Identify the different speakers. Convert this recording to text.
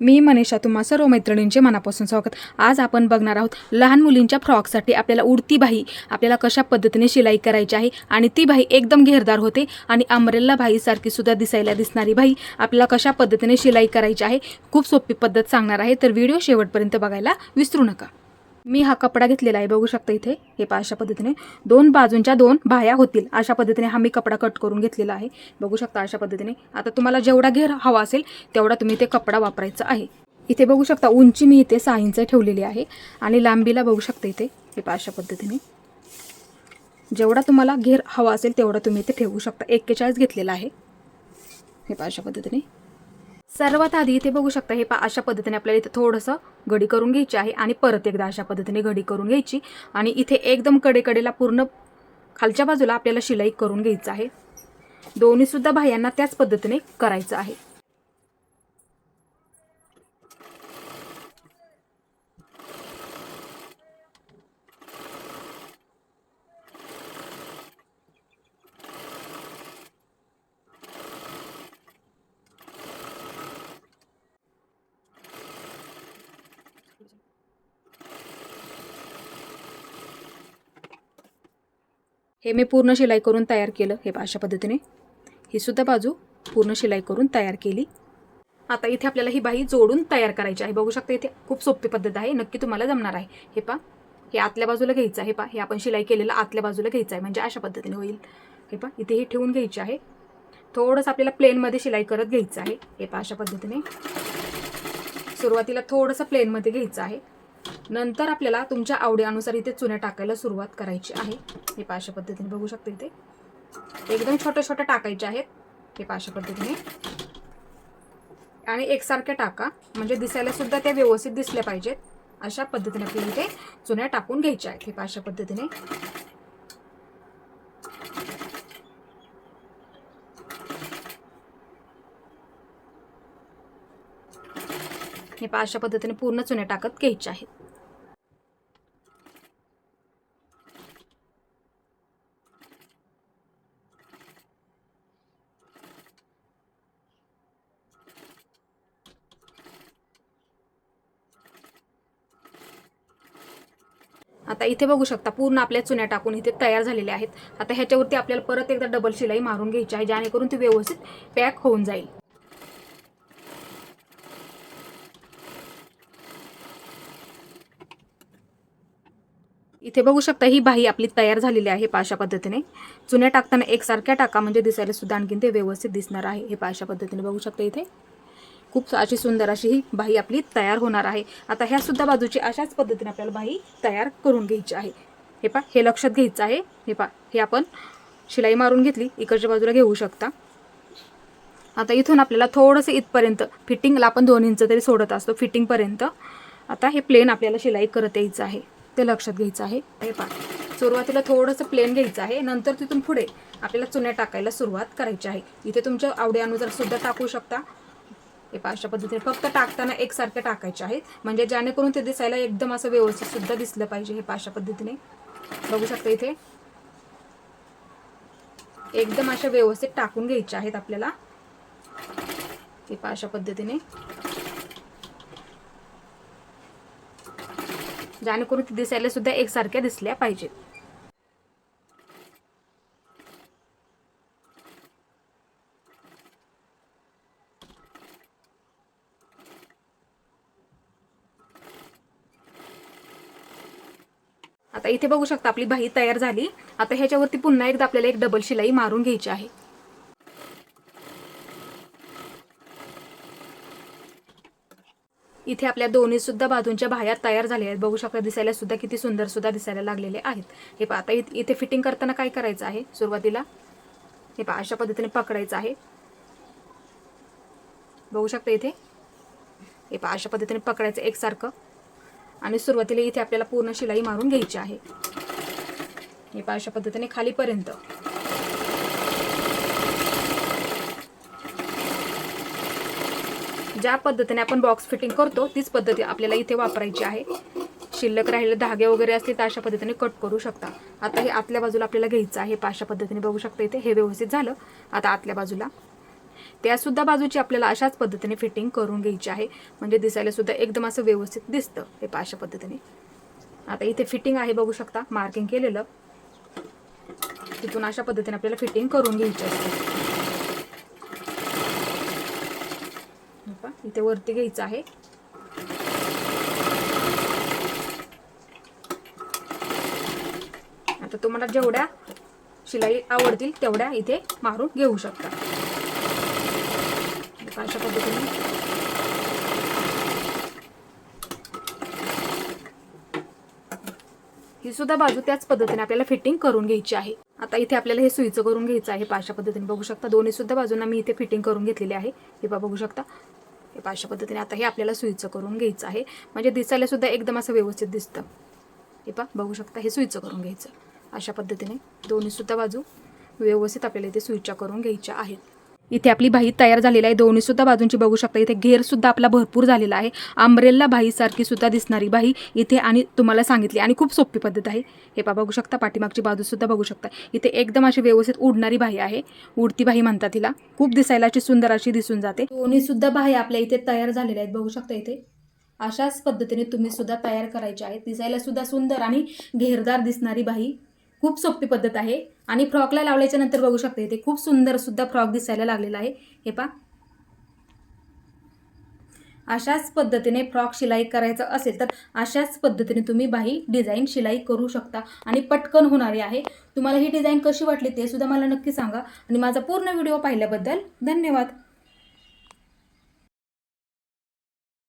Speaker 1: मी मनीषा तुम्हा सर्व मैत्रिणींचे मनापासून स्वागत. आज आपण बघणार आहोत लहान मुलींच्या फ्रॉकसाठी आपल्याला उडती बाही आपल्याला कशा पद्धतीने शिलाई करायची आहे आणि ती बाही एकदम घेरदार होते आणि अमरेल्ला बाहीसारखी सुद्धा दिसायला दिसणारी बाही आपल्याला कशा पद्धतीने शिलाई करायची आहे खूप सोपी पद्धत सांगणार आहे. तर व्हिडिओ शेवटपर्यंत बघायला विसरू नका. मी हा कपडा घेतलेला आहे बघू शकता इथे. हे पा अशा पद्धतीने दोन बाजूंच्या दोन बाह्या होतील. अशा पद्धतीने हा मी कपडा कट करून घेतलेला आहे. बघू शकता अशा पद्धतीने. आता तुम्हाला जेवढा घेर हवा असेल तेवढा तुम्ही ते कपडा वापरायचा आहे. इथे बघू शकता उंची मी इथे सहा इंच ठेवलेली आहे आणि लांबीला बघू शकता इथे. हे पा अशा पद्धतीने. जेवढा तुम्हाला घेर हवा असेल तेवढा तुम्ही इथे ठेवू शकता. एक्केचाळीस घेतलेला आहे. हे पा अशा पद्धतीने. सर्वात आधी इथे बघू शकता हे पा अशा पद्धतीने आपल्याला इथे थोडंसं घडी करून घ्यायची आहे आणि परत एकदा अशा पद्धतीने घडी करून घ्यायची. आणि इथे एकदम कडेकडेला पूर्ण खालच्या बाजूला आपल्याला शिलाई करून घ्यायचं आहे. दोन्हीसुद्धा बाह्यांना त्याच पद्धतीने करायचं आहे. हे मी पूर्ण शिलाई करून तयार केलं हे अशा पद्धतीने. ही सुद्धा बाजू पूर्ण शिलाई करून तयार केली. आता इथे आपल्याला ही बाही जोडून तयार करायची आहे. बघू शकता इथे खूप सोपी पद्धत आहे. नक्की तुम्हाला जमणार आहे. हे पा हे आतल्या बाजूला घ्यायचं आहे. पा हे आपण शिलाई केलेलं आतल्या बाजूला घ्यायचं आहे. म्हणजे अशा पद्धतीने होईल. हे पा इथे हे ठेवून घ्यायचे आहे. थोडंसं आपल्याला प्लेनमध्ये शिलाई करत घ्यायचं आहे. हे पा अशा पद्धतीने. सुरुवातीला थोडंसं प्लेनमध्ये घ्यायचं आहे. नंतर आपल्याला तुमच्या आवडीनुसार इथे चुन्या टाकायला सुरुवात करायची आहे. हे पाशा पद्धतीने बघू शकते इथे. एकदम छोट्या छोट्या टाकायच्या आहेत. हे पाशा पद्धतीने. आणि एकसारख्या टाका. म्हणजे दिसायला सुद्धा त्या व्यवस्थित दिसल्या पाहिजेत. अशा पद्धतीने आपल्याला इथे चुन्या टाकून घ्यायच्या आहेत. हे पाशा पद्धतीने. हे पहा अशा पद्धतीने पूर्ण चुन्या टाकत घ्यायच्या आहेत. आता इथे बघू शकता पूर्ण आपल्या चुन्या टाकून इथे तयार झालेल्या आहेत. आता ह्याच्यावरती आपल्याला परत एकदा डबल शिलाई मारून घ्यायची आहे जेणेकरून ती व्यवस्थित पॅक होऊन जाईल. इथे बघू शकता ही बाही आपली तयार झालेली आहे पाशा पद्धतीने. चुन्या टाकताना एकसारख्या टाका म्हणजे दिसायला सुद्धा आणखीन ते व्यवस्थित दिसणार आहे हे पाशा पद्धतीने बघू शकता इथे. खूप अशी सुंदर अशी ही बाही आपली तयार होणार आहे. आता ह्या सुद्धा बाजूची अशाच पद्धतीने आपल्याला बाही तयार करून घ्यायची आहे. हे पा हे लक्षात घ्यायचं आहे. हे पा हे आपण शिलाई मारून घेतली. इकडच्या बाजूला घेऊ शकता. आता इथून आपल्याला थोडंसं इथपर्यंत फिटिंगला आपण दोन इंच तरी सोडत असतो फिटिंगपर्यंत. आता हे प्लेन आपल्याला शिलाई करत यायचं आहे. ते लक्षात घ्यायचं आहे. हे पा सुरुवातीला थोडंसं प्लेन घ्यायचं आहे. नंतर तिथून पुढे आपल्याला चुन्या टाकायला सुरुवात करायची आहे. इथे तुमच्या आवडीनुसार सुद्धा टाकू शकता. हे अशा पद्धतीने फक्त टाकताना एकसारखे टाकायचे आहेत. म्हणजे जेणेकरून ते दिसायला एकदम असं व्यवस्थित सुद्धा दिसलं पाहिजे हे पाशा पद्धतीने. बघू शकता इथे. एकदम अशा व्यवस्थित टाकून घ्यायच्या आहेत आपल्याला. हे पाशा अशा पद्धतीने. जेणेकरून ते दिसायला सुद्धा एकसारख्या दिसल्या पाहिजेत. आता इथे बघू शकता आपली बाही तयार झाली. आता ह्याच्यावरती पुन्हा एकदा आपल्याला एक डबल शिलाई मारून घ्यायची आहे. इथे आपल्या दोन्ही सुद्धा बाजूंच्या बाह्या तयार झाल्या आहेत. बघू शकता दिसायला सुद्धा किती सुंदर सुद्धा दिसायला लागलेले आहेत. हे पहा आता इथे इथे फिटिंग करताना काय करायचं आहे? सुरुवातीला हे पहा अशा पद्धतीने पकडायचं आहे. बघू शकता इथे? हे पहा अशा पद्धतीने पकडायचं एकसारखं. आणि सुरुवातीला इथे आपल्याला पूर्ण शिलाई मारून घ्यायची आहे. हे पहा अशा पद्धतीने खालीपर्यंत. ज्या पद्धतीने आपण बॉक्स फिटिंग करतो तीच पद्धती आपल्याला इथे वापरायची आहे. शिल्लक राहिलेले धागे वगैरे असतील तर अशा पद्धतीने कट करू शकता. आता हे आतल्या बाजूला आपल्याला घ्यायचं आहे. पहा अशा पद्धतीने बघू शकता इथे हे व्यवस्थित झालं. आता आतल्या बाजूला त्यासुद्धा बाजूची आपल्याला अशाच पद्धतीने फिटिंग करून घ्यायची आहे. म्हणजे दिसायला सुद्धा एकदम असं व्यवस्थित दिसतं हे पहा अशा पद्धतीने. आता इथे फिटिंग आहे बघू शकता. मार्किंग केलेलं. तिथून अशा पद्धतीने आपल्याला फिटिंग करून घ्यायची असते. इथे वरती घ्यायचं आहे. आता तुम्हाला जेवढ्या शिलाई आवडतील तेवढ्या इथे मारून घेऊ शकता. हे अशा पद्धतीने. ही सुद्धा बाजू त्याच पद्धतीने आपल्याला फिटिंग करून घ्यायची आहे. आता इथे आपल्याला हे सुईचं करून घ्यायचं आहे. पाशा पद्धतीने बघू शकता. दोन्ही सुद्धा बाजूंना मी इथे फिटिंग करून घेतलेली आहे. हे बा बघू शकता. हे पाशा पद्धतीने आता हे आपल्याला सुईचं करून घ्यायचं आहे. म्हणजे दिसायला सुद्धा एकदम असं व्यवस्थित दिसतं. हे पा बघू शकता. हे सुईचं करून घ्यायचं. अशा पद्धतीने दोन्ही सुद्धा बाजू व्यवस्थित आपल्याला इथे सुईच्या करून घ्यायच्या आहेत. इथे आपली बाही तयार झालेली आहे. दोन्ही सुद्धा बाजूंची बघू शकता. इथे घेर सुद्धा आपला भरपूर झालेला आहे. आंब्रेलला भाईसारखी सारखी सुद्धा दिसणारी बाही इथे आणि तुम्हाला सांगितली आणि खूप सोपी पद्धत आहे. हे पा बघू शकता. पाठीमागची बाजू सुद्धा बघू शकता. इथे एकदम अशी व्यवस्थित उडणारी बाई आहे. उडती बाही म्हणतात तिला. खूप दिसायला अशी सुंदर अशी दिसून जाते. दोन्ही सुद्धा बाही आपल्या इथे तयार झालेल्या आहेत. बघू शकता इथे. अशाच पद्धतीने तुम्ही सुद्धा तयार करायचे आहेत. दिसायला सुद्धा सुंदर आणि घेरदार दिसणारी बाही खूप सोपी पद्धत आहे. आणि फ्रॉकला लावल्याच्या नंतर बघू शकता इथे खूप सुंदर सुद्धा फ्रॉक दिसायला लागलेला आहे. हे पा अशाच पद्धतीने फ्रॉक शिलाई करायचं असेल तर अशाच पद्धतीने तुम्ही बाही डिझाईन शिलाई करू शकता. आणि पटकन होणारी आहे. तुम्हाला ही डिझाईन कशी वाटली ते सुद्धा मला नक्की सांगा. आणि माझा पूर्ण व्हिडिओ पाहिल्याबद्दल धन्यवाद.